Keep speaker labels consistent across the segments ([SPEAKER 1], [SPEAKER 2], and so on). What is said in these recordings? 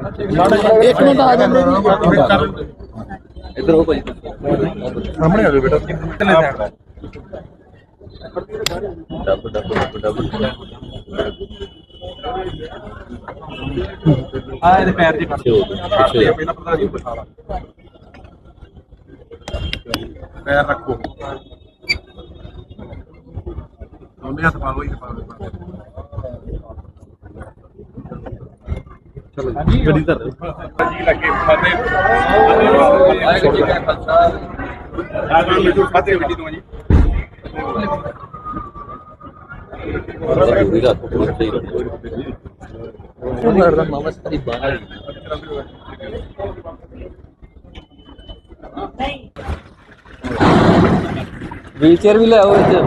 [SPEAKER 1] ਇੱਕ ਮਿੰਟ ਆ ਜਾਂਦੇ ਜੀ।
[SPEAKER 2] ਇੱਧਰ ਹੋ ਭਾਈ।
[SPEAKER 3] ਸਾਹਮਣੇ ਆ ਜਾਓ ਬੇਟਾ। ਕਿੰਨੇ ਦਾ
[SPEAKER 2] ਡੱਬ ਡੱਬ ਡੱਬ ਡੱਬ
[SPEAKER 3] ਆ ਇਹਦੇ ਪੈਰ ਦੀ
[SPEAKER 2] ਪਿੱਛੇ ਹੋ ਗਏ, ਪਿੱਛੇ ਹੋ।
[SPEAKER 3] ਪਹਿਲਾਂ ਪ੍ਰਧਾਨ ਜੀ ਬਿਠਾ ਲਾ। ਪੈਰ ਰੱਖੋ। ਉਹਨੇ ਹੱਥ ਪਾ ਲਓ ਇਹ ਪਾ ਲਓ। ਗੱਡੀ ਧਰ ਦੇ ਜੀ ਲੱਗੇ ਫਾਤੇ
[SPEAKER 2] ਵਾਹਿਗੁਰੂ ਜੀ ਕਾ ਖਾਲਸਾ
[SPEAKER 3] ਆਗੂ ਮਿੱਟੂ ਫਾਤੇ ਵੱਡੀ ਤੋਂ ਜੀ
[SPEAKER 2] ਵੀ ਰੱਖੋ ਪੂਰਾ ਸਹੀ ਰੱਖੋ ਉਹ ਮਰਦਾ ਮਾਮਾ ਸਾਰੀ ਬਾਹਰ ਵੀਲਚੇਅਰ ਵੀ ਲੈ ਆਓ ਇੱਧਰ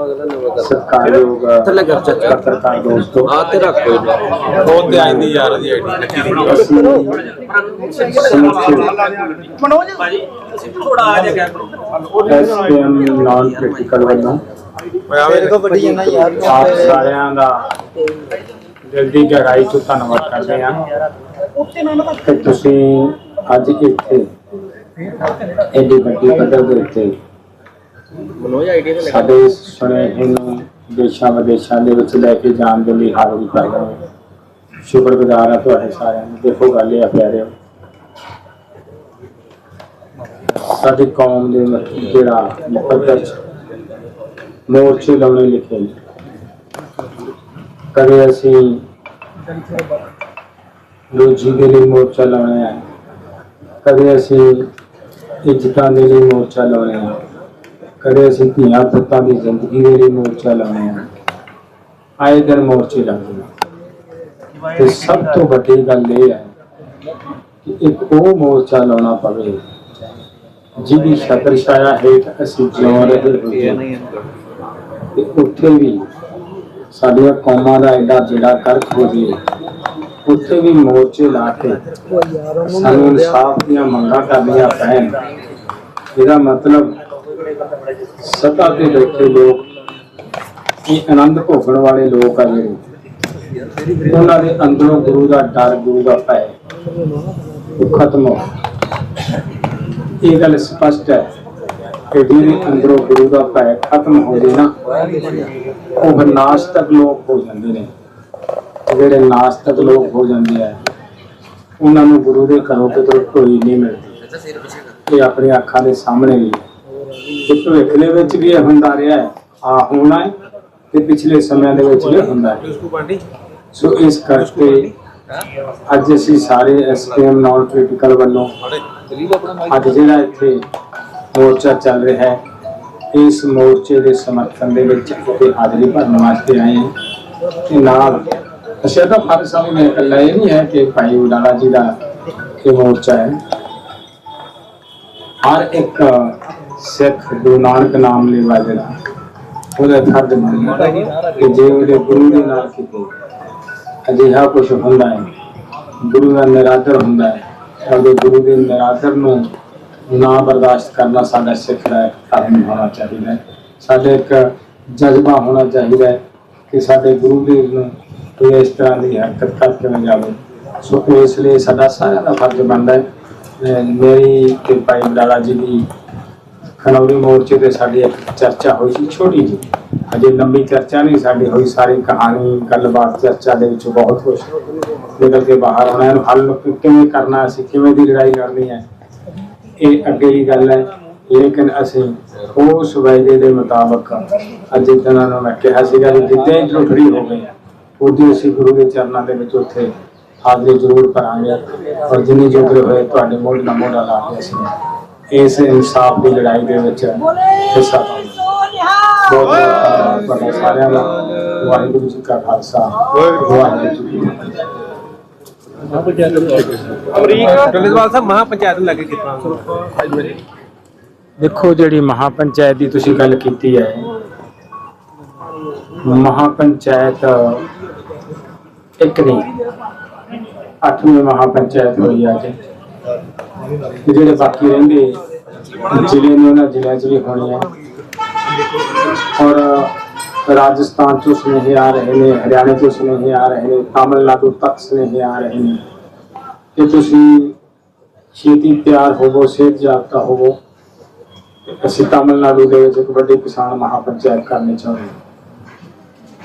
[SPEAKER 4] ਸਤਿਕਾਰਯੋਗ
[SPEAKER 2] ਥੱਲੇ ਕਰ ਚਾਚਾ।
[SPEAKER 4] ਪੱਤਰਕਾਰ ਦੋਸਤੋ
[SPEAKER 2] ਆ ਤੇ ਰੱਖ ਕੋਈ ਨਾ
[SPEAKER 3] ਬਹੁਤ ਤੇ ਆਂਦੀ ਯਾਰ ਦੀ ਆਈਡੀ ਲੱਗੀ ਦੀ
[SPEAKER 4] ਅਸੀਂ ਸਮੁੱਚੇ ਐਸਪੀਐਮ ਨਾਨ ਕ੍ਰਿਟੀਕਲ ਵੱਲੋਂ
[SPEAKER 3] ਮੇਰੇ ਤੋਂ ਵੱਡੀ ਹੈ ਨਾ ਯਾਰ
[SPEAKER 4] ਆਪ ਸਾਰਿਆਂ ਦਾ ਦਿਲ ਦੀ ਗਹਿਰਾਈ ਤੋਂ ਧੰਨਵਾਦ ਕਰਦੇ ਹਾਂ। ਕਿ ਤੁਸੀਂ ਅੱਜ ਇੱਥੇ ਐਡੀ ਵੱਡੀ ਪੱਧਰ ਦੇ ਉੱਤੇ
[SPEAKER 2] ਮਨੋਜ ਆਈਡੀ ਤੇ
[SPEAKER 4] ਸਾਡੇ ਸੁਨੇਹੇ ਨੂੰ ਦੇਸ਼ਾਂ ਵਿਦੇਸ਼ਾਂ ਦੇ ਵਿੱਚ ਲੈ ਕੇ ਜਾਣ ਦੇ ਲਈ ਹਾਜ਼ਰੀ ਕਰ ਰਹੇ ਹੋ। ਸ਼ੁਕਰਗੁਜ਼ਾਰ ਹਾਂ ਤੁਹਾਡੇ ਸਾਰਿਆਂ ਨੂੰ। ਦੇਖੋ ਗੱਲ ਇਹ ਆ, ਪਿਆਰਿਓ। ਸਾਡੀ ਕੌਮ ਦੇ ਜਿਹੜਾ ਮੁਕੱਦਰ ਮੋਰਚੇ ਲਾਉਣੇ ਲਿਖੇ ਨੇ। ਕਦੇ ਅਸੀਂ ਰੋਜੀ ਦੇ ਲਈ ਮੋਰਚਾ ਲਾਉਣਾ ਹੈ। ਕਦੇ ਅਸੀਂ ਇੱਜ਼ਤਾਂ ਦੇ ਲਈ ਮੋਰਚਾ ਲਾਉਣਾ ਹੈ। ਕਦੇ ਅਸੀਂ ਧੀਆਂ ਪੁੱਤਾਂ ਦੀ ਜ਼ਿੰਦਗੀ ਦੇ ਲਈ ਮੋਰਚਾ ਲਾਉਣੇ ਆ ਆਏ ਦਿਨ ਮੋਰਚੇ ਲਾਉਂਦੇ ਆ ਤੇ ਸਭ ਤੋਂ ਵੱਡੀ ਗੱਲ ਇਹ ਹੈ ਕਿ ਇੱਕ ਉਹ ਮੋਰਚਾ ਲਾਉਣਾ ਪਵੇ ਜਿਹਦੀ ਛਤਰ ਛਾਇਆ ਹੇਠ ਅਸੀਂ ਜਿਉ ਰਹੇ ਹੋਈਏ ਤੇ ਉੱਥੇ ਵੀ ਸਾਡੀਆਂ ਕੌਮਾਂ ਦਾ ਐਡਾ ਜਿਹੜਾ ਕਰਕ ਹੋ ਜੇ ਉੱਥੇ ਵੀ ਮੋਰਚੇ ਲਾ ਕੇ ਸਾਨੂੰ ਇਨਸਾਫ ਦੀਆਂ ਮੰਗਾਂ ਕਰਨੀਆਂ ਪੈਣ। ਇਹਦਾ ਮਤਲਬ ਸੱਤਾ ਤੇ ਬੈਠੇ ਲੋਕ ਇਹ ਆਨੰਦ ਭੋਗਣ ਵਾਲੇ ਲੋਕ ਆ ਜਿਹੜੇ। ਉਹਨਾਂ ਦੇ ਅੰਦਰੋਂ ਗੁਰੂ ਦਾ ਡਰ, ਗੁਰੂ ਦਾ ਭੈ ਉਹ ਖਤਮ ਹੋ ਇਹ ਗੱਲ ਸਪਸ਼ਟ ਹੈ ਕਿ ਜਿਹਦੇ ਅੰਦਰੋਂ ਗੁਰੂ ਦਾ ਭੈ ਖਤਮ ਹੋ ਜੇ ਨਾ, ਉਹ ਫਿਰ ਨਾਸਤਕ ਲੋਕ ਹੋ ਜਾਂਦੇ ਨੇ। ਜਿਹੜੇ ਨਾਸਤਕ ਲੋਕ ਹੋ ਜਾਂਦੇ ਆ, ਉਹਨਾਂ ਨੂੰ ਗੁਰੂ ਦੇ ਘਰੋਂ ਕਿਤੇ ਕੋਈ ਨਹੀਂ ਮਿਲਦੀ। ਇਹ ਆਪਣੀ ਅੱਖਾਂ ਦੇ ਸਾਹਮਣੇ ਵੀ ਤੇ ਭਵਿੱਖ ਦੇ ਵਿੱਚ ਵੀ ਇਹ ਹੁੰਦਾ ਰਿਹਾ ਹੈ। ਆ ਹੋਣਾ ਹੈ ਤੇ ਪਿਛਲੇ ਸਮਿਆਂ ਦੇ ਵਿੱਚ ਵੀ ਹੁੰਦਾ ਹੈ ਸੋ ਇਸ ਕਰਕੇ ਅੱਜ ਅਸੀਂ ਸਾਰੇ ਐਸਪੀਐਮ ਨਾਨ ਕ੍ਰਿਟੀਕਲ ਵੱਲੋਂ ਅੱਜ ਜਿਹੜਾ ਇੱਥੇ ਮੋਰਚਾ ਚੱਲ ਰਿਹਾ ਹੈ ਇਸ ਮੋਰਚੇ ਦੇ ਸਮਰਥਨ ਦੇ ਵਿੱਚ ਇੱਥੇ ਹਾਜ਼ਰੀ ਭਰਨ ਵਾਸਤੇ ਆਏ ਹਾਂ। ਤੇ ਨਾਲ ਅਸ਼ਾ ਤਾਂ ਫਰਜ਼ ਸਮਝ ਮੈਂ ਇਕੱਲਾ ਇਹ ਨਹੀਂ ਹੈ ਕਿ ਭਾਈ ਉਡਾਲਾ ਜੀ ਦਾ ਇਹ ਮੋਰਚਾ ਹੈ। ਹਰ ਇੱਕ ਸਿੱਖ ਗੁਰੂ ਨਾਨਕ ਨਾਮ ਲੈਵਾ ਜਿਹੜਾ ਉਹਦਾ ਫਰਜ਼ ਮੰਨਦਾ ਕਿ ਜੇ ਉਹਦੇ ਗੁਰੂ ਦੇ ਨਾਲ ਕਿਤੇ, ਅਜਿਹਾ ਕੁਝ ਹੁੰਦਾ ਹੈ। ਗੁਰੂ ਦਾ ਨਿਰਾਦਰ ਹੁੰਦਾ ਹੈ। ਉਹਦੇ ਗੁਰੂ ਦੇ ਨਿਰਾਦਰ ਨੂੰ ਨਾ ਬਰਦਾਸ਼ਤ ਕਰਨਾ ਸਾਡਾ ਸਿੱਖ ਦਾ ਧਰਮ ਹੋਣਾ ਚਾਹੀਦਾ ਹੈ। ਸਾਡੇ ਇੱਕ ਜਜ਼ਬਾ ਹੋਣਾ ਚਾਹੀਦਾ ਹੈ ਕਿ ਸਾਡੇ ਗੁਰੂ ਦੇ ਨੂੰ ਕੋਈ ਇਸ ਤਰ੍ਹਾਂ ਦੀ ਹਰਕਤ ਕਰਕੇ ਨਾ ਜਾਵੇ। ਸੋ ਇਸ ਲਈ ਸਾਡਾ ਸਾਰਿਆਂ ਦਾ ਫਰਜ਼ ਬਣਦਾ ਹੈ। ਮੇਰੀ ਤੇ ਭਾਈ ਦਾਦਾ ਜੀ ਦੀ ਖਨੌਰੀ ਮੋਰਚੇ ਤੇ ਸਾਡੀ ਇੱਕ ਚਰਚਾ ਹੋਈ ਸੀ, ਛੋਟੀ ਜੀ ਅਜੇ ਲੰਬੀ ਚਰਚਾ ਨਹੀਂ ਸਾਡੀ ਹੋਈ, ਸਾਰੀ ਕਹਾਣੀ, ਗੱਲਬਾਤ, ਚਰਚਾ ਦੇ ਵਿੱਚ ਬਹੁਤ ਕੁਝ ਨਿਕਲ ਕੇ ਬਾਹਰ ਆਉਣਾ ਇਹਨੂੰ ਹੱਲ ਕਿਵੇਂ ਕਰਨਾ ਅਸੀਂ ਕਿਵੇਂ ਦੀ ਲੜਾਈ ਲੜਨੀ ਹੈ? ਇਹ ਅੱਗੇ ਦੀ ਗੱਲ ਹੈ, ਲੇਕਿਨ ਅਸੀਂ ਉਸ ਵਾਅਦੇ ਦੇ ਮੁਤਾਬਕ ਅੱਜ ਜਿੱਦਾਂ ਨੂੰ ਮੈਂ ਕਿਹਾ ਸੀਗਾ ਕਿ ਜਿੱਦਾਂ ਹੀ ਹੋ ਗਏ ਉਹਦੀ ਅਸੀਂ ਗੁਰੂ ਦੇ ਚਰਨਾਂ ਦੇ ਵਿੱਚ ਉੱਥੇ ਹਾਜ਼ਰੀ ਜ਼ਰੂਰ ਕਰਾਂਗੇ ਔਰ ਜਿੰਨੀ ਜੋਗਰ ਹੋਏ, ਤੁਹਾਡੇ ਮੋਢ ਨਾਲ ਮੋਢਾ ਲਾ ਕੇ ਅਸੀਂ ਇਸ ਇਨਸਾਫ ਦੀ ਲੜਾਈ ਦੇ ਵਿੱਚ ਹਿੱਸਾ ਬਹੁਤ ਬਹੁਤ ਤੁਹਾਡਾ ਸਾਰਿਆਂ ਦਾ। ਵਾਹਿਗੁਰੂ ਜੀ ਕਾ ਖਾਲਸਾ। ਵਾਹਿਗੁਰੂ ਜੀ ਕੀ ਫਤਿਹ।
[SPEAKER 2] ਅਮਰੀਕ ਡੱਲੇਵਾਲ ਸਾਹਿਬ ਮਹਾਪੰਚਾਇਤ ਨੂੰ ਲੈ ਕੇ ਕਿਤਨਾ
[SPEAKER 4] ਦੇਖੋ ਜਿਹੜੀ ਮਹਾਪੰਚਾਇਤ ਦੀ ਤੁਸੀਂ ਗੱਲ ਕੀਤੀ ਹੈ ਮਹਾਪੰਚਾਇਤ ਇੱਕ ਨਹੀਂ ਅੱਠਵੀਂ ਮਹਾਪੰਚਾਇਤ ਹੋਈ ਅੱਜ। ਤੇ ਜਿਹੜੇ ਬਾਕੀ ਰਹਿੰਦੇ ਜ਼ਿਲ੍ਹੇ ਨੇ ਉਹਨਾਂ ਜ਼ਿਲ੍ਹਿਆਂ 'ਚ ਵੀ ਹੋਣੀ ਹੈ ਔਰ ਰਾਜਸਥਾਨ ਤੋਂ ਸੁਨੇਹੇ ਆ ਰਹੇ ਨੇ, ਹਰਿਆਣੇ ਤੋਂ ਸੁਨੇਹੇ ਆ ਰਹੇ ਨੇ, ਤਾਮਿਲਨਾਡੂ ਤੱਕ ਸੁਨੇਹੇ ਆ ਰਹੇ ਨੇ। ਕਿ ਤੁਸੀਂ ਛੇਤੀ ਤਿਆਰ ਹੋਵੋ, ਸਿਹਤ ਜਾਪਤਾ ਹੋਵੋ। ਅਸੀਂ ਤਾਮਿਲਨਾਡੂ ਦੇ ਵਿੱਚ ਇੱਕ ਵੱਡੀ ਕਿਸਾਨ ਮਹਾਪੰਚਾਇਤ ਕਰਨੀ ਚਾਹੁੰਦੇ ਹਾਂ।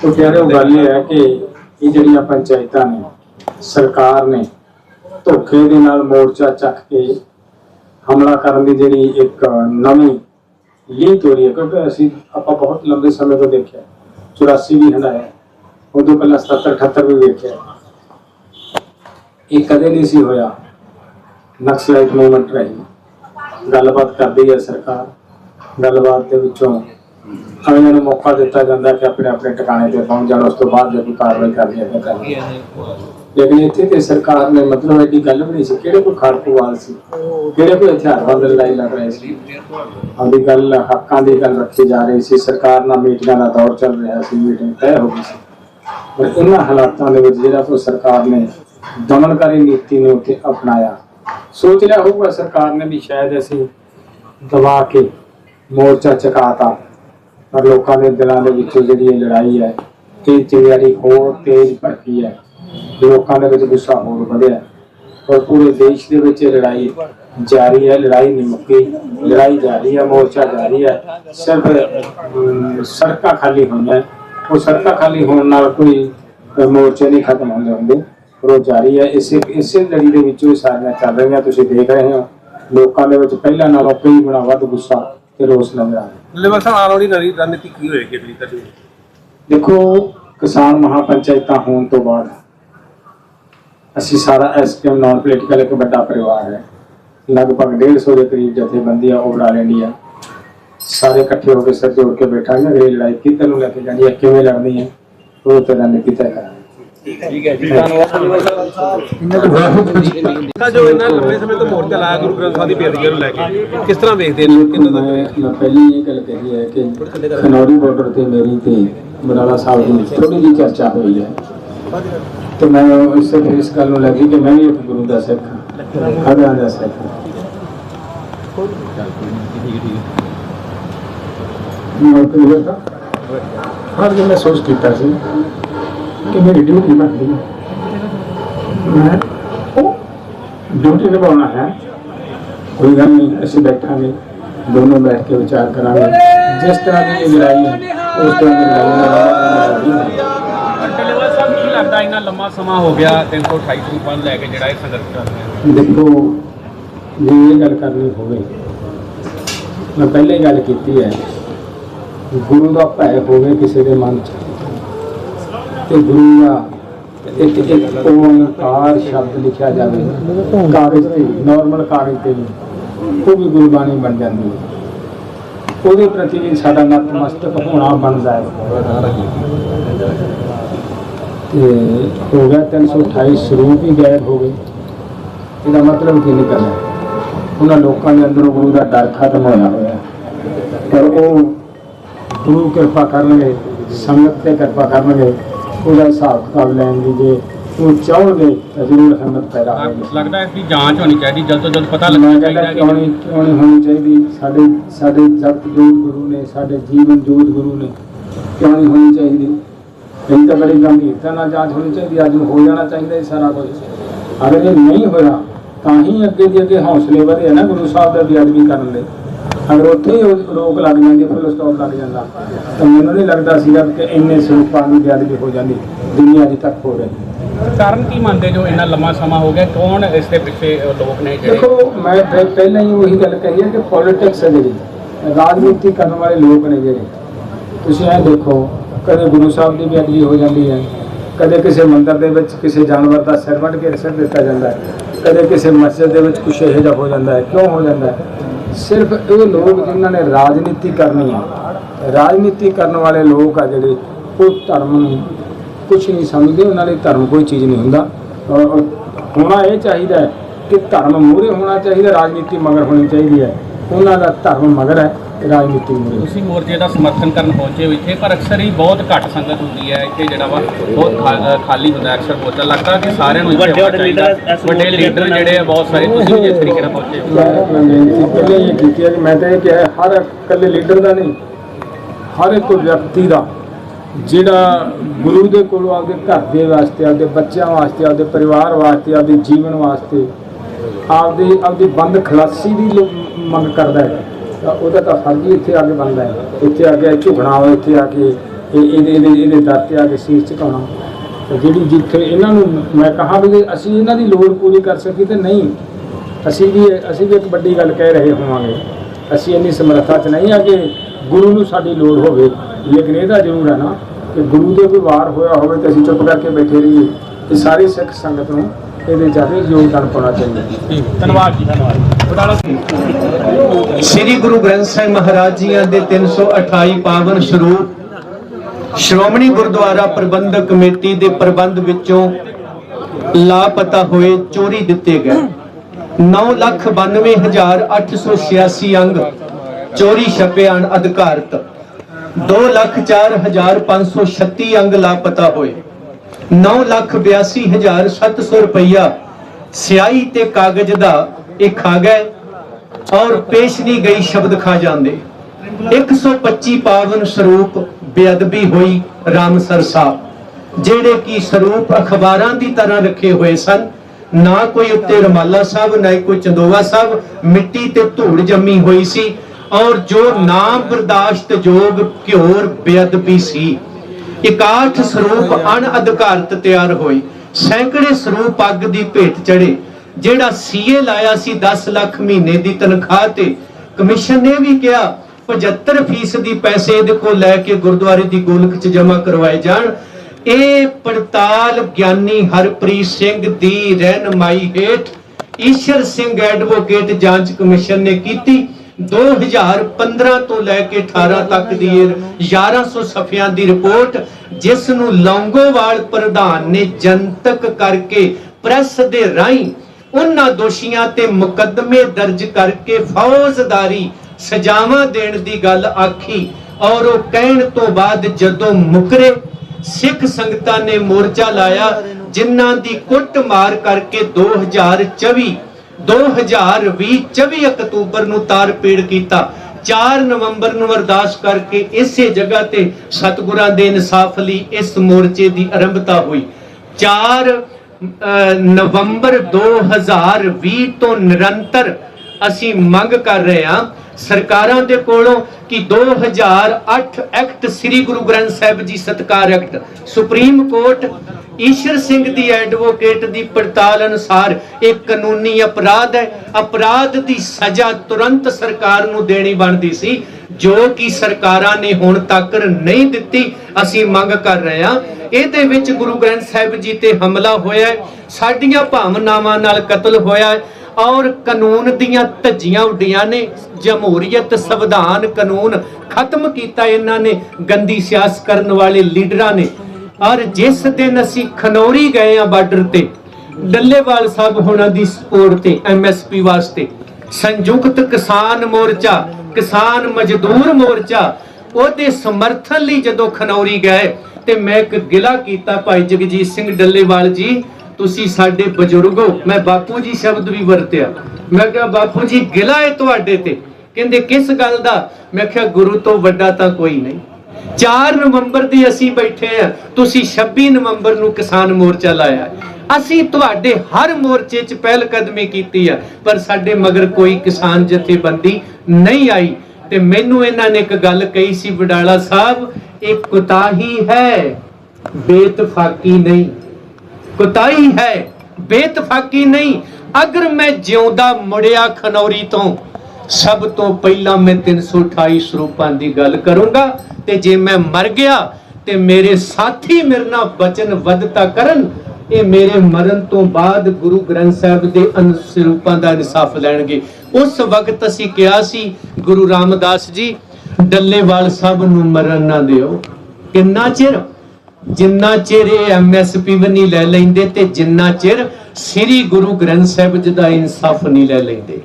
[SPEAKER 4] ਤੋਂ ਪਿਆਰੇ ਉਹ ਗੱਲ ਇਹ ਹੈ ਕਿ ਇਹ ਜਿਹੜੀਆਂ ਪੰਚਾਇਤਾਂ ਨੇ, ਸਰਕਾਰ ਨੇ ਧੋਖੇ ਦੇ ਨਾਲ ਮੋਰਚਾ ਚੱਕ ਕੇ ਹਮਲਾ ਕਰਨ ਦੀ ਜਿਹੜੀ ਇੱਕ ਨਵੀਂ ਲੀਕ ਹੋ ਹੈ, ਕਿਉਂਕਿ ਅਸੀਂ ਆਪਾਂ ਬਹੁਤ ਲੰਬੇ ਸਮੇਂ ਤੋਂ ਦੇਖਿਆ 84 ਵੀ ਹੰਡਾਇਆ ਉਦੋਂ ਪਹਿਲਾਂ 77 78 ਵੀ ਵੇਖਿਆ ਇਹ ਕਦੇ ਨਹੀਂ ਸੀ ਹੋਇਆ। ਨਕਸਲਾਈਟ ਮੂਵਮੈਂਟ ਰਹੀ। ਗੱਲਬਾਤ ਕਰਦੀ ਹੈ ਸਰਕਾਰ। ਗੱਲਬਾਤ ਦੇ ਵਿੱਚੋਂ ਅਗਲਿਆਂ ਨੂੰ ਮੌਕਾ ਦਿੱਤਾ ਜਾਂਦਾ ਕਿ ਆਪਣੇ ਆਪਣੇ ਟਿਕਾਣੇ ਤੇ ਪਹੁੰਚ ਜਾਣ। ਉਸ ਤੋਂ ਬਾਅਦ ਜੇ ਕੋਈ ਕਾਰਵਾਈ ਕਰਨੀ ਹੈ ਤਾਂ ਕਰਨੀ ਹੈ। ਲੇਕਿਨ ਇੱਥੇ ਤੇ ਸਰਕਾਰ ਨੇ ਮਤਲਬ ਐਡੀ ਗੱਲ ਵੀ ਨਹੀਂ ਸੀ, ਕਿਹੜੇ ਕੋਈ ਖਾੜਕੂਵਾਲ ਸੀ? ਕਿਹੜੇ ਕੋਈ ਹਥਿਆਰਬੰਦ ਲੜਾਈ ਲੜ ਰਹੇ ਸੀ? ਆਪਦੀ ਗੱਲ, ਹੱਕਾਂ ਦੀ ਗੱਲ ਰੱਖੀ ਜਾ ਰਹੀ ਸੀ, ਸਰਕਾਰ ਨਾਲ ਮੀਟਿੰਗਾਂ ਦਾ ਦੌਰ ਚੱਲ ਰਿਹਾ ਸੀ, ਮੀਟਿੰਗ ਤੈਅ ਹੋ ਗਈ ਸੀ। ਪਰ ਇਹਨਾਂ ਹਾਲਾਤਾਂ ਦੇ ਵਿੱਚ ਜਿਹੜਾ ਕੋਈ ਸਰਕਾਰ ਨੇ ਦਮਨਕਾਰੀ ਨੀਤੀ ਨੂੰ ਉੱਤੇ ਅਪਣਾਇਆ। ਸੋਚ ਲਿਆ ਹੋਊਗਾ ਸਰਕਾਰ ਨੇ ਵੀ ਸ਼ਾਇਦ ਅਸੀਂ ਦਬਾ ਕੇ ਮੋਰਚਾ ਚਕਾਤਾ। ਪਰ ਲੋਕਾਂ ਦੇ ਦਿਲਾਂ ਦੇ ਵਿੱਚੋਂ ਜਿਹੜੀ ਇਹ ਲੜਾਈ ਹੈ ਤੇ ਚਿੰਗਾਰੀ ਹੋਰ ਤੇਜ਼ ਭੜਕੀ ਹੈ। ਲੋਕਾਂ ਦੇ ਵਿੱਚ ਗੁੱਸਾ ਹੋਰ ਵਧਿਆ ਔਰ ਪੂਰੇ ਦੇਸ਼ ਦੇ ਵਿੱਚ ਲੜਾਈ ਜਾਰੀ ਹੈ ਲੜਾਈ ਨਹੀਂ ਮੁੱਕੀ ਲੜਾਈ ਜਾਰੀ ਹੈ ਮੋਰਚਾ ਜਾਰੀ ਹੈ। ਸਿਰਫ ਸੜਕਾਂ ਖਾਲੀ ਹੋਈਆਂ ਉਹ ਸੜਕਾਂ ਖਾਲੀ ਹੋਣ ਨਾਲ ਕੋਈ ਮੋਰਚੇ ਨਹੀਂ ਖਤਮ ਹੁੰਦੇ ਹੁੰਦੇ ਉਹ ਜਾਰੀ ਹੈ। ਇਸੇ ਇਸੇ ਲੜੀ ਦੇ ਵਿੱਚੋਂ ਇਹ ਸਾਰੀਆਂ ਚੱਲ ਰਹੀਆਂ। ਤੁਸੀਂ ਦੇਖ ਰਹੇ ਹੋ ਲੋਕਾਂ ਦੇ ਵਿੱਚ ਪਹਿਲਾਂ ਨਾਲੋਂ ਕਈ ਗੁਣਾ ਵੱਧ ਗੁੱਸਾ ਤੇ ਰੋਸ ਨਜ਼ਰ ਆ ਰਿਹਾ
[SPEAKER 2] ਡੱਲੇਵਾਲ ਸਾਹਿਬ ਆਉਣ ਵਾਲੀ ਰਣਨੀਤੀ ਕੀ ਹੋਏਗੀ ਅਗਲੀ ਤੱਕ
[SPEAKER 4] ਦੇਖੋ ਕਿਸਾਨ ਮਹਾਪੰਚਾਇਤਾਂ ਹੋਣ ਤੋਂ ਬਾਅਦ ਅਸੀਂ ਸਾਰਾ ਐਸਪੀਐਮ ਨਾਨ ਪੋਲੀਟੀਕਲ ਇੱਕ ਵੱਡਾ ਪਰਿਵਾਰ ਹੈ। ਲਗਭਗ 150 ਦੇ ਕਰੀਬ ਜਥੇਬੰਦੀਆਂ ਓਵਰਆਲ ਇੰਡੀਆ ਸਾਰੇ ਇਕੱਠੇ ਹੋ ਕੇ ਸਿਰ ਜੋੜ ਕੇ ਬੈਠਾਂਗੇ ਅਗਲੀ ਲੜਾਈ ਕਿੱਧਰ ਨੂੰ ਲੈ ਕੇ ਜਾਣੀ ਹੈ ਕਿਵੇਂ ਲੜਨੀ ਹੈ ਉਹ ਤੇ ਰਣਨੀਤੀ ਤੈਅ ਕਰਾਂਗੇ।
[SPEAKER 2] ਠੀਕ ਹੈ ਜੀ ਧੰਨਵਾਦ। ਤਾਂ ਜੋ ਇਹਨਾਂ ਲੰਬੇ ਸਮੇਂ ਤੋਂ ਮੋਰਚਾ ਲਾਇਆ ਗੁਰੂ ਗ੍ਰੰਥ ਸਾਹਿਬ ਦੀ ਬੇਦਗੀ ਨੂੰ ਲੈ ਕੇ ਕਿਸ ਤਰ੍ਹਾਂ ਵੇਖਦੇ ਨੇ ਕਿੰਨਾ ਦਾ?
[SPEAKER 4] ਮੈਂ ਪਹਿਲੀ ਇਹ ਗੱਲ ਕਹੀ ਹੈ ਕਿ ਖਨੌਰੀ ਬਾਰਡਰ ਤੇ ਮੇਰੀ ਤੇ ਬਰਾਲਾ ਸਾਹਿਬ ਦੀ ਥੋੜੀ ਜਿਹੀ ਚਰਚਾ ਹੋਈ ਹੈ। ਤੇ ਮੈਂ ਇਸੇ ਫਿਰ ਇਸ ਗੱਲ ਨੂੰ ਲੱਗੀ ਕਿ ਮੈਂ ਵੀ ਇੱਕ ਗੁਰੂ ਦਾ ਸਿੱਖ ਹਾਂ ਖੜਿਆਂ ਦਾ ਸਿੱਖ ਹਾਂ। ਮੈਂ ਕੋਈ ਹੋਤਾ ਹਰ ਜੇ ਮੈਂ ਸੋਚ ਕੀਤਾ ਸੀ ਕਿ ਮੇਰੀ ਡਿਊਟੀ ਬਣਦੀ ਹੈ ਮੈਂ ਉਹ ਡਿਊਟੀ ਨਿਭਾਉਣਾ ਹੈ ਕੋਈ ਗੱਲ ਨਹੀਂ ਅਸੀਂ ਬੈਠਾਂਗੇ ਦੋਨੋਂ ਬੈਠ ਕੇ ਵਿਚਾਰ ਕਰਾਂਗੇ
[SPEAKER 2] ਲੱਗਦਾ ਇੰਨਾ ਲੰਮਾ ਸਮਾਂ ਹੋ ਗਿਆ 328 ਨੂੰ ਪਨ ਲੈ ਕੇ ਜਿਹੜਾ ਇਹ ਸੰਘਰਸ਼ ਕਰ ਰਹੇ
[SPEAKER 4] ਦੇਖੋ ਜੇ ਇਹ ਗੱਲ ਕਰਨੀ ਹੋਵੇ ਮੈਂ ਪਹਿਲੇ ਗੱਲ ਕੀਤੀ ਹੈ ਗੁਰੂ ਦਾ ਭੈ ਹੋਵੇ ਕਿਸੇ ਦੇ ਮਨ 'ਚ। ਤੇ ਗੁਰੂ ਦਾ ਇੱਕ ਇੱਕ ਓੰਕਾਰ ਸ਼ਬਦ ਲਿਖਿਆ ਜਾਵੇ। ਕਾਗਜ਼ ਤੇ ਨਾਰਮਲ ਕਾਗਜ਼ ਤੇ ਵੀ, ਉਹ ਵੀ ਗੁਰਬਾਣੀ ਬਣ ਜਾਂਦੀ ਹੈ। ਉਹਦੇ ਪ੍ਰਤੀ ਵੀ ਸਾਡਾ ਨਤਮਸਤਕ ਹੋਣਾ ਬਣਦਾ ਹੈ। ਹੋ ਗਿਆ 328 ਸਰੂਪ ਹੀ ਗਾਇਬ ਹੋ ਗਏ ਇਹਦਾ ਮਤਲਬ ਕੀ ਨਿਕਲਦਾ ਉਹਨਾਂ ਲੋਕਾਂ ਦੇ ਅੰਦਰੋਂ ਗੁਰੂ ਦਾ ਡਰ ਖਤਮ ਹੋਇਆ ਹੋਇਆ। ਪਰ ਉਹ ਗੁਰੂ ਕਿਰਪਾ ਕਰਨਗੇ ਸੰਗਤ ਤੇ ਕਿਰਪਾ ਕਰਨਗੇ ਉਹਦਾ ਹਿਸਾਬ ਕਿਤਾਬ ਲੈਣ ਦੀ ਜੇ ਉਹ ਚਾਹੋਗੇ ਤਾਂ ਜ਼ਰੂਰ ਹਿੰਮਤ ਪੈਦਾ ਹੋਵੇਗੀ।
[SPEAKER 2] ਲੱਗਦਾ ਹੈ ਕਿ ਜਾਂਚ ਹੋਣੀ ਚਾਹੀਦੀ ਜਲਦ ਤੋਂ ਜਲਦ ਪਤਾ ਲੱਗਣਾ ਚਾਹੀਦਾ
[SPEAKER 4] ਕਿਉਂ ਨਹੀਂ ਹੋਣੀ ਚਾਹੀਦੀ? ਸਾਡੇ ਸਾਡੇ ਜਗਤ ਜੋਤ ਗੁਰੂ ਨੇ ਸਾਡੇ ਜੀਵਨ ਜੋਤ ਗੁਰੂ ਨੇ ਕਿਉਂ ਹੋਣੀ ਚਾਹੀਦੀ? ਇਹ ਤਾਂ ਬੜੀ ਗੰਭੀਰਤਾ ਨਾਲ ਜਾਂਚ ਹੋਣੀ ਚਾਹੀਦੀ ਅੱਜ ਨੂੰ ਹੋ ਜਾਣਾ ਚਾਹੀਦਾ ਇਹ ਸਾਰਾ ਕੁਝ। ਅਗਰ ਇਹ ਨਹੀਂ ਹੋਇਆ ਤਾਂ ਹੀ ਅੱਗੇ ਦੀ ਅੱਗੇ ਹੌਸਲੇ ਵਧੇ ਨਾ ਗੁਰੂ ਸਾਹਿਬ ਦਾ ਬੇਅਦਬੀ ਕਰਨ ਲਈ। ਅਗਰ ਉੱਥੇ ਹੀ ਰੋਕ ਲੱਗ ਜਾਂਦੀ ਫੁੱਲ ਸਟਾਪ ਲੱਗ ਜਾਂਦਾ ਤਾਂ ਮੈਨੂੰ ਨਹੀਂ ਲੱਗਦਾ ਸੀਗਾ ਕਿ ਇੰਨੇ ਸਰੂਪਾਂ ਦੀ ਬੇਅਦਬੀ ਹੋ ਜਾਂਦੀ ਦੁਨੀਆ ਅਜੇ ਤੱਕ ਹੋ ਰਹੀ।
[SPEAKER 2] ਕਾਰਨ ਕੀ ਮੰਨਦੇ ਜੋ ਇੰਨਾ ਲੰਮਾ ਸਮਾਂ ਹੋ ਗਿਆ? ਕੌਣ ਇਸ ਦੇ ਪਿੱਛੇ ਲੋਕ ਨੇ ਜਿਹੜੇ
[SPEAKER 4] ਦੇਖੋ ਮੈਂ ਪਹਿ- ਪਹਿਲਾਂ ਹੀ ਉਹੀ ਗੱਲ ਕਹੀ ਹੈ ਕਿ ਪੋਲਿਟਿਕਸ ਹੈ ਜਿਹੜੀ ਰਾਜਨੀਤੀ ਕਰਨ ਵਾਲੇ ਲੋਕ ਨੇ ਜਿਹੜੇ। ਤੁਸੀਂ ਇਹ ਦੇਖੋ ਕਦੇ ਗੁਰੂ ਸਾਹਿਬ ਦੀ ਵੀ ਅਗਲੀ ਹੋ ਜਾਂਦੀ ਹੈ, ਕਦੇ ਕਿਸੇ ਮੰਦਰ ਦੇ ਵਿੱਚ ਕਿਸੇ ਜਾਨਵਰ ਦਾ ਸਿਰ ਵੱਢ ਕੇ ਸਿਰ ਦਿੱਤਾ ਜਾਂਦਾ ਹੈ, ਕਦੇ ਕਿਸੇ ਮਸਜਿਦ ਦੇ ਵਿੱਚ ਕੁਛ ਇਹੋ ਜਿਹਾ ਹੋ ਜਾਂਦਾ ਹੈ, ਕਿਉਂ ਹੋ ਜਾਂਦਾ ਹੈ? ਸਿਰਫ ਇਹ ਲੋਕ ਜਿਨ੍ਹਾਂ ਨੇ ਰਾਜਨੀਤੀ ਕਰਨੀ ਹੈ, ਰਾਜਨੀਤੀ ਕਰਨ ਵਾਲੇ ਲੋਕ ਆ ਜਿਹੜੇ ਉਹ ਧਰਮ ਨੂੰ ਕੁਝ ਨਹੀਂ ਸਮਝਦੇ, ਉਹਨਾਂ ਲਈ ਧਰਮ ਕੋਈ ਚੀਜ਼ ਨਹੀਂ ਹੁੰਦਾ। ਔਰ ਹੋਣਾ ਇਹ ਚਾਹੀਦਾ ਹੈ ਕਿ ਧਰਮ ਮੂਹਰੇ ਹੋਣਾ ਚਾਹੀਦਾ, ਰਾਜਨੀਤੀ ਮਗਰ ਹੋਣੀ ਚਾਹੀਦੀ ਹੈ। ਉਹਨਾਂ ਦਾ ਧਰਮ ਮਗਰ ਹੈ ਰਾਜਨੀਤੀ ਮੂਹਰੇ
[SPEAKER 2] ਤੁਸੀਂ ਮੋਰਚੇ ਦਾ ਸਮਰਥਨ ਕਰਨ ਪਹੁੰਚੇ ਹੋ ਇੱਥੇ ਪਰ ਅਕਸਰ ਹੀ ਬਹੁਤ ਘੱਟ ਸੰਗਤ ਹੁੰਦੀ ਹੈ ਇੱਥੇ ਜਿਹੜਾ ਵਾ ਬਹੁਤ ਖਾ- ਖਾਲੀ ਹੁੰਦਾ ਹੈ ਅਕਸਰ ਮੋਰਚਾ। ਲੱਗਦਾ ਕਿ ਸਾਰਿਆਂ ਨੂੰ ਇੱਥੇ
[SPEAKER 1] ਵੱਡੇ-
[SPEAKER 2] ਆਉਣਾ
[SPEAKER 1] ਵੱਡੇ
[SPEAKER 2] ਚਾਹੀਦਾ।
[SPEAKER 1] ਇਸ
[SPEAKER 2] ਵੱਡੇ
[SPEAKER 1] ਮੋਰਚੇ
[SPEAKER 2] ਲੀਡਰ ਜਿਹੜੇ ਆ ਬਹੁਤ ਸਾਰੇ ਤੁਸੀਂ ਵੀ ਜਿਸ ਤਰੀਕੇ ਨਾਲ ਪਹੁੰਚੇ ਹੋ।
[SPEAKER 4] ਮੈਂ ਬੇਨਤੀ ਪਹਿਲੇ ਇਹ ਕੀਤੀ ਹੈ ਕਿ ਮੈਂ ਤਾਂ ਇਹ ਕਿਹਾ ਹੈ, ਹਰ ਇਕੱਲੇ ਲੀਡਰ ਦਾ ਨਹੀਂ ਹਰ ਇੱਕ ਵਿਅਕਤੀ ਦਾ ਜਿਹੜਾ ਗੁਰੂ ਦੇ ਕੋਲੋਂ ਆਪਦੇ ਘਰ ਦੇ ਵਾਸਤੇ ਆਪਦੇ ਬੱਚਿਆਂ ਵਾਸਤੇ ਆਪਦੇ ਪਰਿਵਾਰ ਵਾਸਤੇ ਆਪਦੇ ਜੀਵਨ ਵਾਸਤੇ ਆਪਦੇ, ਆਪਦੀ ਬੰਦ ਖਲਾਸੀ ਦੀ ਮੰਗ ਕਰਦਾ ਹੈ। ਤਾਂ ਉਹਦਾ ਤਾਂ ਫਰਜ਼ ਹੀ ਇੱਥੇ ਆ ਕੇ ਬਣਦਾ ਹੈ। ਇੱਥੇ ਆ ਕੇ ਝੁਕਣਾ ਹੋਵੇ, ਇੱਥੇ ਆ ਕੇ ਇਹਦੇ ਇਹਦੇ ਇਹਦੇ ਦਰ ਤੇ ਆ ਕੇ ਸੀਸ ਝੁਕਾਉਣਾ। ਤੇ ਜਿਹੜੀ ਜਿੱਥੇ ਇਹਨਾਂ ਨੂੰ ਮੈਂ ਕਹਾਂ ਵੀ ਅਸੀਂ ਇਹਨਾਂ ਦੀ ਲੋੜ ਪੂਰੀ ਕਰ ਸਕੀਏ ਤੇ ਨਹੀਂ, ਅਸੀਂ ਵੀ ਅਸੀਂ ਵੀ ਇੱਕ ਵੱਡੀ ਗੱਲ ਕਹਿ ਰਹੇ ਹੋਵਾਂਗੇ। ਅਸੀਂ ਇੰਨੀ ਸਮਰੱਥਾ 'ਚ ਨਹੀਂ ਆ ਕਿ ਗੁਰੂ ਨੂੰ ਸਾਡੀ ਲੋੜ ਹੋਵੇ। ਲੇਕਿਨ ਇਹਦਾ ਜ਼ਰੂਰ ਹੈ ਨਾ ਕਿ ਗੁਰੂ ਦੇ ਕੋਈ ਵਾਰ ਹੋਇਆ ਹੋਵੇ ਤੇ ਅਸੀਂ ਚੁੱਪ ਕਰਕੇ ਬੈਠੇ ਰਹੀਏ। ਕਿ ਸਾਰੀ ਸਿੱਖ ਸੰਗਤ ਨੂੰ ਇਹਦੇ ਜ਼ਿਆਦਾ ਯੋਗਦਾਨ ਪਾਉਣਾ ਚਾਹੀਦਾ।
[SPEAKER 2] ਧੰਨਵਾਦ ਜੀ ਧੰਨਵਾਦ। ਬਟਾਲਾ
[SPEAKER 5] ਸ੍ਰੀ ਗੁਰੂ ਗ੍ਰੰਥ ਸਾਹਿਬ ਮਹਾਰਾਜ ਜੀਆਂ ਦੇ 328 ਪਾਵਨ ਸਰੂਪ ਸ਼੍ਰੋਮਣੀ ਗੁਰਦੁਆਰਾ ਪ੍ਰਬੰਧਕ ਕਮੇਟੀ ਦੇ ਪ੍ਰਬੰਧ ਵਿੱਚੋਂ ਲਾਪਤਾ ਹੋਏ ਚੋਰੀ ਦਿੱਤੇ ਗਏ। 992886 ਅੰਗ ਚੋਰੀ ਛਪੇ ਹਨ ਅਧਿਕਾਰਤ 204536 ਅੰਗ ਲਾਪਤਾ ਹੋਏ। 982700 ਰੁਪਇਆ ਸਿਆਹੀ ਤੇ ਕਾਗਜ਼ ਦਾ ਇਹ ਖਾ ਗਏ ਔਰ ਪੇਸ਼ ਨਹੀਂ ਗਈ ਸ਼ਬਦ ਖਾ ਜਾਂਦੇ 125 ਪਾਵਨ ਸਰੂਪ ਬੇਅਦਬੀ ਹੋਈ ਰਾਮਸਰ ਸਾਹਿਬ ਜਿਹੜੇ ਕੀ ਸਰੂਪ ਅਖਬਾਰਾਂ ਦੀ ਤਰ੍ਹਾਂ ਰੱਖੇ ਹੋਏ ਸਨ ਨਾ ਕੋਈ ਉੱਤੇ ਰਮਾਲਾ ਸਾਹਿਬ ਨਾ ਹੀ ਕੋਈ ਚੰਦੋਵਾ ਸਾਹਿਬ ਮਿੱਟੀ ਤੇ ਧੂੜ ਜੰਮੀ ਹੋਈ ਸੀ ਔਰ ਜੋ ਨਾਮ ਬਰਦਾਸ਼ਤ ਯੋਗ ਘਿਓਰ ਬੇਅਦਬੀ ਸੀ ਇਕਾਠ ਸਰੂਪ ਅਣਅਧਿਕਾਰਤ ਤਿਆਰ ਹੋਏ। ਸੈਂਕੜੇ ਸਰੂਪ ਅੱਗ ਦੀ ਭੇਟ ਚੜੇ ਜਿਹੜਾ ਸੀਏ ਲਾਇਆ ਸੀ 10 ਲੱਖ ਮਹੀਨੇ ਦੀ ਤਨਖਾਹ ਤੇ। ਕਮਿਸ਼ਨ ਨੇ ਵੀ ਕਿਹਾ 75% ਦੀ ਪੈਸੇ ਇਹਦੇ ਕੋਲ ਲੈ ਕੇ ਗੁਰਦੁਆਰੇ ਦੀ ਗੋਲਕ 'ਚ ਜਮ੍ਹਾਂ ਕਰਵਾਏ ਜਾਣ। ਇਹ ਪੜਤਾਲ ਗਿਆਨੀ ਹਰਪ੍ਰੀਤ ਸਿੰਘ ਦੀ ਰਹਿਨਮਾਈ ਹੇਠ ਈਸ਼ਰ ਸਿੰਘ ਐਡਵੋਕੇਟ ਜਾਂਚ ਕਮਿਸ਼ਨ ਨੇ ਕੀਤੀ। 2015 ਤੋਂ ਲੈ ਕੇ 18 ਤੱਕ ਦੀ 1100 ਸਫ਼ਿਆਂ ਦੀ ਰਿਪੋਰਟ, ਜਿਸ ਨੂੰ ਲੌਂਗੋਵਾਲ ਪ੍ਰਧਾਨ ਨੇ ਜਨਤਕ ਕਰਕੇ ਪ੍ਰੈਸ ਦੇ ਰਾਹੀਂ ਉਹਨਾਂ ਦੋਸ਼ੀਆਂ ਤੇ ਮੁਕੱਦਮੇ ਦਰਜ ਕਰਕੇ ਫੌਜਦਾਰੀ ਸਜ਼ਾਵਾਂ ਦੇਣ ਦੀ ਗੱਲ ਆਖੀ ਔਰ ਉਹ ਕਹਿਣ ਤੋਂ ਬਾਅਦ ਜਦੋਂ ਮੁਕਰੇ, ਸਿੱਖ ਸੰਗਤਾਂ ਨੇ ਮੋਰਚਾ ਲਾਇਆ, ਜਿਨ੍ਹਾਂ ਦੀ ਕੁੱਟ ਮਾਰ ਕਰਕੇ 2024 2020 24 ਅਕਤੂਬਰ ਨੂੰ ਤਾਰ ਪੀੜ ਕੀਤਾ। 4 ਨਵੰਬਰ ਨੂੰ ਅਰਦਾਸ ਕਰਕੇ ਇਸੇ ਜਗ੍ਹਾ ਤੇ ਸਤਿਗੁਰਾਂ ਦੇ ਇਨਸਾਫ ਲਈ ਇਸ ਮੋਰਚੇ ਦੀ ਆਰੰਭਤਾ ਹੋਈ। 4 ਅਹ, ਨਵੰਬਰ 2020 ਤੋਂ ਨਿਰੰਤਰ ਅਸੀਂ ਮੰਗ ਕਰ ਰਹੇ ਹਾਂ ਸਰਕਾਰਾਂ ਦੇ ਕੋਲੋਂ ਕਿ 2008 ਐਕਟ ਸ੍ਰੀ ਗੁਰੂ Granth Sahib ji Satkar act, supreme court Ishar Singh ਦੀ ਐਡਵੋਕੇਟ ਦੀ ਪੜਤਾਲ ਅਨੁਸਾਰ ਇਹ ਕਾਨੂੰਨੀ ਅਪਰਾਧ ਹੈ। ਅਪਰਾਧ ਦੀ ਸਜ਼ਾ ਤੁਰੰਤ ਸਰਕਾਰ ਨੂੰ ਦੇਣੀ ਬਣਦੀ ਸੀ, ਜੋ ਕਿ ਸਰਕਾਰਾਂ ਨੇ ਹੁਣ ਤੱਕ ਨਹੀਂ ਦਿੱਤੀ। ਅਸੀਂ ਮੰਗ ਕਰ ਰਹੇ ਹਾਂ, ਇਹਦੇ ਵਿੱਚ ਗੁਰੂ ਗ੍ਰੰਥ ਸਾਹਿਬ ਜੀ ਤੇ ਹਮਲਾ ਹੋਇਆ ਹੈ, ਸਾਡੀਆਂ ਭਾਵਨਾਵਾਂ ਨਾਲ ਕਤਲ ਹੋਇਆ ਔਰ ਕਾਨੂੰਨ ਦੀਆਂ ਧੱਜੀਆਂ ਉੱਡੀਆਂ ਨੇ, ਜਮਹੂਰੀਅਤ ਸੰਵਿਧਾਨ ਕਾਨੂੰਨ ਖਤਮ ਕੀਤਾ ਇਹਨਾਂ ਨੇ, ਗੰਦੀ ਸਿਆਸਤ ਕਰਨ ਵਾਲੇ ਲੀਡਰਾਂ ਨੇ। ਔਰ ਜਿਸ ਦਿਨ ਅਸੀਂ ਖਨੌਰੀ ਗਏ ਆ ਬਾਰਡਰ ਤੇ, ਡੱਲੇਵਾਲ ਸਾਹਿਬ ਹੋਣਾ ਦੀ ਸਪੋਰਟ ਤੇ ਐਮਐਸਪੀ ਵਾਸਤੇ, ਸੰਯੁਕਤ ਕਿਸਾਨ ਮੋਰਚਾ, ਕਿਸਾਨ ਮਜ਼ਦੂਰ ਮੋਰਚਾ, ਉਹਦੇ ਸਮਰਥਨ ਲਈ ਜਦੋਂ ਖਨੌਰੀ ਗਏ, ਤੇ ਮੈਂ ਇੱਕ ਗਿਲਾ ਕੀਤਾ ਭਾਈ ਜਗਜੀਤ ਸਿੰਘ ਡੱਲੇਵਾਲ ਜੀ ਤੁਸੀਂ ਸਾਡੇ ਬਜ਼ੁਰਗ ਹੋ ਮੈਂ ਬਾਪੂ ਜੀ ਸ਼ਬਦ ਵੀ ਵਰਤਿਆ। ਮੈਂ ਕਿਹਾ, ਬਾਪੂ ਜੀ, ਗਿਲਾ ਹੈ ਤੁਹਾਡੇ ਤੇ। ਕਹਿੰਦੇ, ਕਿਸ ਗੱਲ ਦਾ? ਮੈਂ ਕਿਹਾ, ਗੁਰੂ ਤੋਂ ਵੱਡਾ ਤਾਂ ਕੋਈ ਨਹੀਂ। 4 ਨਵੰਬਰ ਦੀ ਅਸੀਂ ਬੈਠੇ ਆ ਤੁਸੀਂ 26 ਨਵੰਬਰ ਨੂੰ ਕਿਸਾਨ ਮੋਰਚਾ ਲਾਇਆ ਅਸੀਂ ਤੁਹਾਡੇ ਹਰ ਮੋਰਚੇ 'ਚ ਪਹਿਲ ਕਦਮੀ ਕੀਤੀ ਆ, ਪਰ ਸਾਡੇ ਮਗਰ ਕੋਈ ਕਿਸਾਨ ਜਥੇਬੰਦੀ ਨਹੀਂ ਆਈ। ਤੇ ਮੈਨੂੰ ਇਹਨਾਂ ਨੇ ਇੱਕ ਗੱਲ ਕਹੀ ਸੀ ਬਡਾਲਾ ਸਾਹਿਬ ਇਹ ਕੁਤਾਹੀ ਹੈ, ਬੇਤਫਾਕੀ ਨਹੀਂ। ਕੁਤਾਹੀ ਹੈ। ਬੇਤਫਾਕੀ ਨਹੀਂ। ਅਗਰ ਮੈਂ ਜਿਉਂਦਾ ਮੁੜਿਆ ਖਨੌਰੀ ਤੋਂ, ਸਭ ਤੋਂ ਪਹਿਲਾਂ ਮੈਂ 328 ਸਰੂਪਾਂ ਦੀ ਗੱਲ ਕਰੂੰਗਾ ਤੇ ਜੇ ਮੈਂ ਮਰ ਗਿਆ ਤੇ ਮੇਰੇ ਸਾਥੀ ਮੇਰੇ ਨਾਲ ਬਚਨ ਵੱਧਤਾ ਕਰਨ, ਇਹ ਮੇਰੇ ਮਰਨ ਤੋਂ ਬਾਅਦ ਗੁਰੂ ਗ੍ਰੰਥ ਸਾਹਿਬ ਦੇ ਅਨ ਦਾ ਇਨਸਾਫ ਲੈਣਗੇ। ਉਸ ਵਕਤ ਅਸੀਂ ਕਿਹਾ ਸੀ, ਗੁਰੂ ਰਾਮਦਾਸ ਜੀ, ਡੱਲੇਵਾਲ ਸਾਹਿਬ ਨੂੰ ਮਰਨ ਨਾ ਦਿਓ। ਕਿੰਨਾ ਚਿਰ? ਜਿੰਨਾ ਚਿਰ ਇਹ ਐਮਐਸਪੀ ਵੀ ਨਹੀਂ ਲੈ ਲੈਂਦੇ ਤੇ ਜਿੰਨਾ ਚਿਰ ਸ੍ਰੀ ਗੁਰੂ ਗ੍ਰੰਥ ਸਾਹਿਬ ਜੀ ਦਾ ਇਨਸਾਫ ਨਹੀਂ ਲੈ ਲੈਂਦੇ।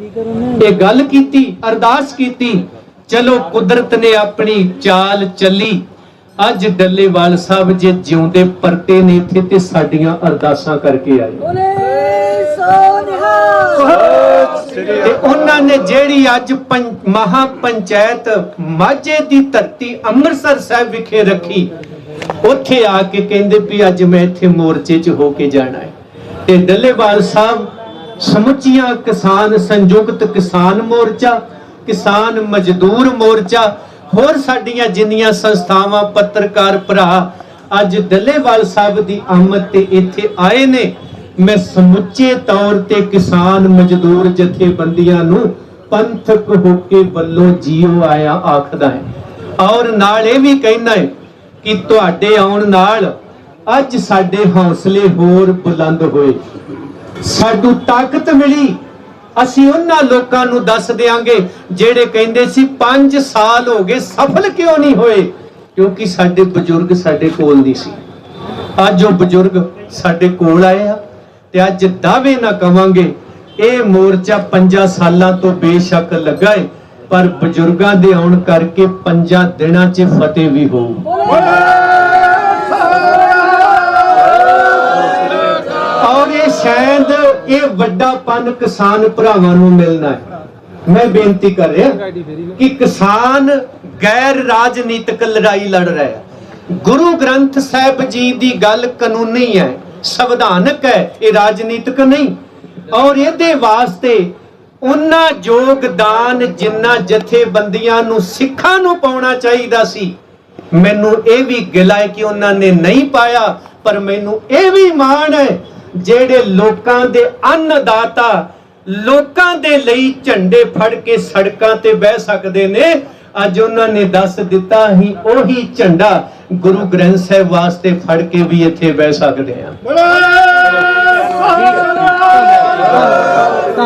[SPEAKER 5] ਇਹ ਗੱਲ ਕੀਤੀ ਅਰਦਾਸ ਕੀਤੀ ਚਲੋ ਕੁਦਰਤ ਨੇ ਆਪਣੀ ਚਾਲ ਚੱਲੀ। ਅੱਜ ਡੱਲੇਵਾਲ ਸਾਹਿਬ ਜੇ ਜਿਉਂਦੇ ਪਰਤੇ ਨੇ ਇੱਥੇ ਤੇ ਸਾਡੀਆਂ ਅਰਦਾਸਾਂ ਕਰਕੇ ਆਏ। ਤੇ ਉਹਨਾਂ ਨੇ ਜਿਹੜੀ ਅੱਜ ਮਹਾ ਪੰਚਾਇਤ ਮਾਝੇ ਦੀ ਧਰਤੀ ਅੰਮ੍ਰਿਤਸਰ ਸਾਹਿਬ ਵਿਖੇ ਰੱਖੀ ਉੱਥੇ ਆ ਕੇ ਕਹਿੰਦੇ ਵੀ ਅੱਜ ਮੈਂ ਇੱਥੇ ਮੋਰਚੇ 'ਚ ਹੋ ਕੇ ਜਾਣਾ ਹੈ। ਤੇ ਡੱਲੇਵਾਲ ਸਾਹਿਬ, ਸਮੁੱਚੀਆਂ ਕਿਸਾਨ ਸੰਯੁਕਤ ਕਿਸਾਨ ਮੋਰਚਾ, ਕਿਸਾਨ ਮਜ਼ਦੂਰ ਮੋਰਚਾ, ਹੋਰ ਸਾਡੀਆਂ ਜਿੰਨੀਆਂ ਸੰਸਥਾਵਾਂ, ਪੱਤਰਕਾਰ ਭਰਾ ਅੱਜ ਡੱਲੇਵਾਲ ਸਾਹਿਬ ਦੀ ਆਮਦ ਤੇ ਇੱਥੇ ਆਏ ਨੇ, ਮੈਂ ਸਮੁੱਚੇ ਤੌਰ ਤੇ ਕਿਸਾਨ ਮਜ਼ਦੂਰ ਜਥੇਬੰਦੀਆਂ ਨੂੰ ਪੰਥਕ ਹੋਕੇ ਵੱਲੋਂ ਜੀਓ ਆਇਆ ਆਖਦਾ ਹੈ। ਔਰ ਨਾਲ ਇਹ ਵੀ ਕਹਿੰਦਾ ਹੈ ਕਿ ਤੁਹਾਡੇ ਆਉਣ ਨਾਲ ਅੱਜ ਸਾਡੇ ਹੌਸਲੇ ਹੋਰ ਬੁਲੰਦ ਹੋਏ। ਸਾਡੂ ਤਾਕਤ ਮਿਲੀ। ਅਸੀਂ ਉਹਨਾਂ ਲੋਕਾਂ ਨੂੰ ਦੱਸ ਦਿਆਂਗੇ ਜਿਹੜੇ ਕਹਿੰਦੇ ਸੀ 5 ਸਾਲ ਹੋ ਗਏ, ਸਫਲ ਕਿਉਂ ਨਹੀਂ ਹੋਏ? ਕਿਉਂਕਿ ਸਾਡੇ ਬਜ਼ੁਰਗ ਸਾਡੇ ਕੋਲ ਨਹੀਂ ਸੀ। ਅੱਜ ਉਹ ਬਜ਼ੁਰਗ ਸਾਡੇ ਕੋਲ ਆਏ ਆ ਤੇ ਅੱਜ ਦਾਅਵੇ ਨਾ ਕਵਾਂਗੇ, ਇਹ ਮੋਰਚਾ 5 ਸਾਲਾਂ ਤੋਂ ਬੇਸ਼ੱਕ ਲੱਗਾ ਏ। ਪਰ ਬਜ਼ੁਰਗਾਂ ਦੇ ਆਉਣ ਕਰਕੇ 5 ਦਿਨਾਂ 'ਚ ਫਤਿਹ ਵੀ ਹੋਊ। ਔਰ ਇਹ ਸ਼ਾਇਦ ਇਹ ਵੱਡਾ ਪੰਨ ਕਿਸਾਨ ਭਰਾਵਾਂ ਨੂੰ ਮਿਲਣਾ ਹੈ। ਮੈਂ ਬੇਨਤੀ ਕਰ ਰਿਹਾ ਕਿ ਕਿਸਾਨ ਗੈਰ ਰਾਜਨੀਤਿਕ ਲੜਾਈ ਲੜ ਰਿਹਾ ਹੈ। ਗੁਰੂ ਗ੍ਰੰਥ ਸਾਹਿਬ ਜੀ ਦੀ ਗੱਲ ਕਾਨੂੰਨੀ ਹੈ, ਸੰਵਿਧਾਨਕ ਹੈ, ਇਹ ਰਾਜਨੀਤਿਕ ਨਹੀਂ। ਔਰ ਇਹਦੇ ਵਾਸਤੇ ਉਹਨਾਂ ਯੋਗਦਾਨ ਜਿੰਨਾ ਜਥੇਬੰਦੀਆਂ ਨੂੰ ਸਿੱਖਾਂ ਨੂੰ ਪਾਉਣਾ ਚਾਹੀਦਾ ਸੀ। ਮੈਨੂੰ ਇਹ ਵੀ ਗਿਲਾ ਹੈ ਕਿ ਉਹਨਾਂ ਨੇ ਨਹੀਂ ਪਾਇਆ, ਪਰ ਮੈਨੂੰ ਇਹ ਵੀ ਮਾਣ ਹੈ, ਜਿਹੜੇ ਲੋਕਾਂ ਦੇ ਅੰਨਦਾਤਾ ਲੋਕਾਂ ਦੇ ਲਈ ਝੰਡੇ ਫੜ ਕੇ ਸੜਕਾਂ ਤੇ ਬਹਿ ਸਕਦੇ ਨੇ, ਅੱਜ ਉਹਨਾਂ ਨੇ ਦੱਸ ਦਿੱਤਾ ਹੀ ਉਹੀ ਝੰਡਾ ਗੁਰੂ ਗ੍ਰੰਥ ਸਾਹਿਬ ਵਾਸਤੇ ਫੜ ਕੇ ਵੀ ਇੱਥੇ ਬਹਿ ਸਕਦੇ ਆ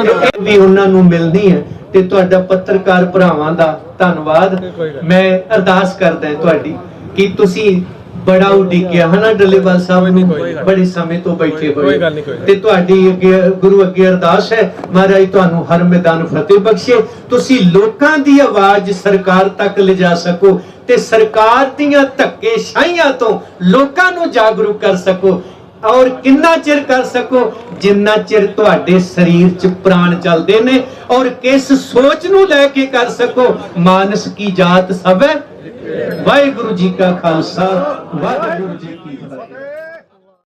[SPEAKER 5] ਇਹ ਵੀ ਉਹਨਾਂ ਨੂੰ ਮਿਲਦੀ ਹੈ ਤੇ ਤੁਹਾਡਾ ਪੱਤਰਕਾਰ ਭਰਾਵਾਂ ਦਾ ਧੰਨਵਾਦ। ਮੈਂ ਅਰਦਾਸ ਕਰਦਾ ਹਾਂ ਤੁਹਾਡੀ ਕਿ ਤੁਸੀਂ ਬੜਾ ਉਡੀਕਿਆ ਹਨਾ ਡੱਲੇਵਾਲ ਸਾਹਿਬ? ਨੂੰ ਬੜੇ ਸਮੇਂ ਤੋਂ ਬੈਠੇ ਹੋਏ ਤੇ ਤੁਹਾਡੀ ਅੱਗੇ ਗੁਰੂ ਅੱਗੇ ਅਰਦਾਸ ਹੈ ਮਹਾਰਾਜ ਤੁਹਾਨੂੰ ਹਰ ਮੈਦਾਨ ਫਤਿਹ ਬਖਸ਼ੇ। ਤੁਸੀਂ ਲੋਕਾਂ ਦੀ ਆਵਾਜ਼ ਸਰਕਾਰ ਤੱਕ ਲਿਜਾ ਸਕੋ ਤੇ ਸਰਕਾਰ ਦੀਆਂ ਧੱਕੇ ਸ਼ਾਹੀਆਂ ਤੋਂ ਲੋਕਾਂ ਨੂੰ ਜਾਗਰੂਕ ਕਰ ਸਕੋ। ਔਰ ਕਿੰਨਾ ਚਿਰ ਕਰ ਸਕੋ ਜਿੰਨਾ ਚਿਰ ਤੁਹਾਡੇ ਸਰੀਰ 'ਚ ਪ੍ਰਾਣ ਚੱਲਦੇ ਨੇ ਔਰ ਕਿਸ ਸੋਚ ਨੂੰ ਲੈ ਕੇ ਕਰ ਸਕੋ, ਮਾਨਸ ਕੀ ਜਾਤ ਸਭ ਹੈ? ਵਾਹਿਗੁਰੂ ਜੀ ਕਾ ਖਾਲਸਾ, ਵਾਹਿਗੁਰੂ ਜੀ